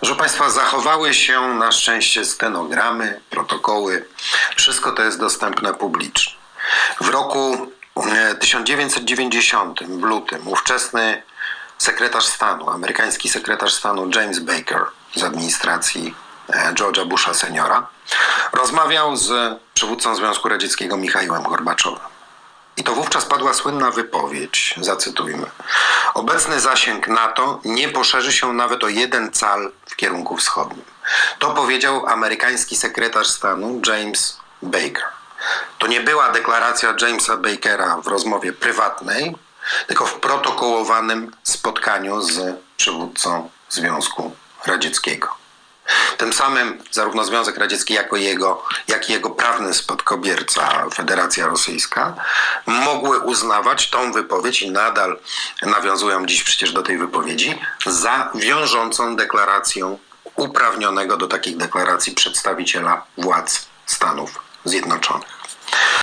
Proszę Państwa, zachowały się na szczęście stenogramy, protokoły. Wszystko to jest dostępne publicznie. W roku e, 1990, w lutym, ówczesny sekretarz stanu, amerykański sekretarz stanu James Baker z administracji e, George'a Busha seniora, rozmawiał z przywódcą Związku Radzieckiego Michaiłem Gorbaczowem. I to wówczas padła słynna wypowiedź, zacytujmy. Obecny zasięg NATO nie poszerzy się nawet o jeden cal w kierunku wschodnim. To powiedział amerykański sekretarz stanu James Baker. To nie była deklaracja Jamesa Bakera w rozmowie prywatnej, tylko w protokołowanym spotkaniu z przywódcą Związku Radzieckiego. Tym samym zarówno Związek Radziecki jako jego, jak i jego prawny spadkobierca Federacja Rosyjska mogły uznawać tą wypowiedź i nadal nawiązują dziś przecież do tej wypowiedzi za wiążącą deklaracją uprawnionego do takich deklaracji przedstawiciela władz Stanów Zjednoczonych.